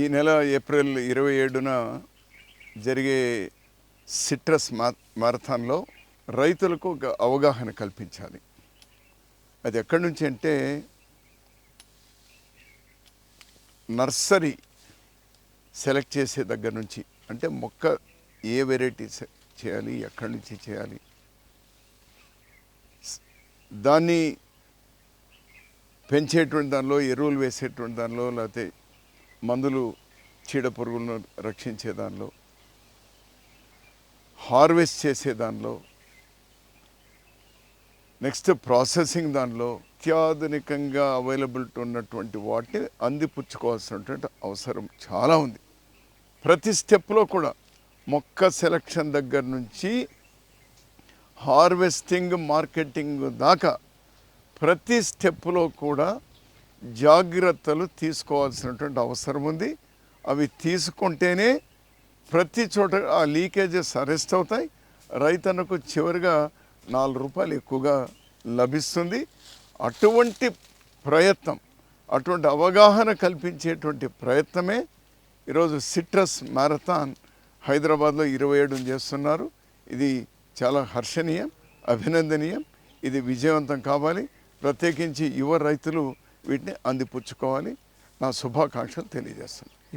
ఈ నెల ఏప్రిల్ ఇరవై ఏడున జరిగే సిట్రస్ మా మారథాన్లో రైతులకు ఒక అవగాహన కల్పించాలి. అది ఎక్కడి నుంచి అంటే నర్సరీ సెలెక్ట్ చేసే దగ్గర నుంచి అంటే మొక్క ఏ వెరైటీ చేయాలి ఎక్కడి నుంచి చేయాలి. దాన్ని పెంచేటువంటి దానిలో ఎరువులు వేసేటువంటి దానిలో లేకపోతే మందులు చీడ పురుగులను రక్షించే దానిలో హార్వెస్ట్ చేసే దానిలో నెక్స్ట్ ప్రాసెసింగ్ దానిలో అత్యాధునికంగా అవైలబిలిటీ ఉన్నటువంటి వాటిని అందిపుచ్చుకోవాల్సినటువంటి అవసరం చాలా ఉంది. ప్రతి స్టెప్లో కూడా మొక్క సెలక్షన్ దగ్గర నుంచి హార్వెస్టింగ్ మార్కెటింగ్ దాకా ప్రతి స్టెప్లో కూడా జాగ్రత్తలు తీసుకోవాల్సినటువంటి అవసరం ఉంది. అవి తీసుకుంటేనే ప్రతి చోట ఆ లీకేజెస్ అరెస్ట్ అవుతాయి. రైతన్నకు చివరిగా నాలుగు రూపాయలు ఎక్కువగా లభిస్తుంది. అటువంటి ప్రయత్నం అటువంటి అవగాహన కల్పించేటువంటి ప్రయత్నమే ఈరోజు సిట్రస్ మ్యారథాన్ హైదరాబాద్లో ఇరవై ఏడు చేస్తున్నారు. ఇది చాలా హర్షణీయం అభినందనీయం. ఇది విజయవంతం కావాలి. ప్రత్యేకించి యువ రైతులు వీటిని అందిపుచ్చుకోవాలి. నా శుభాకాంక్షలు తెలియజేస్తున్నాను.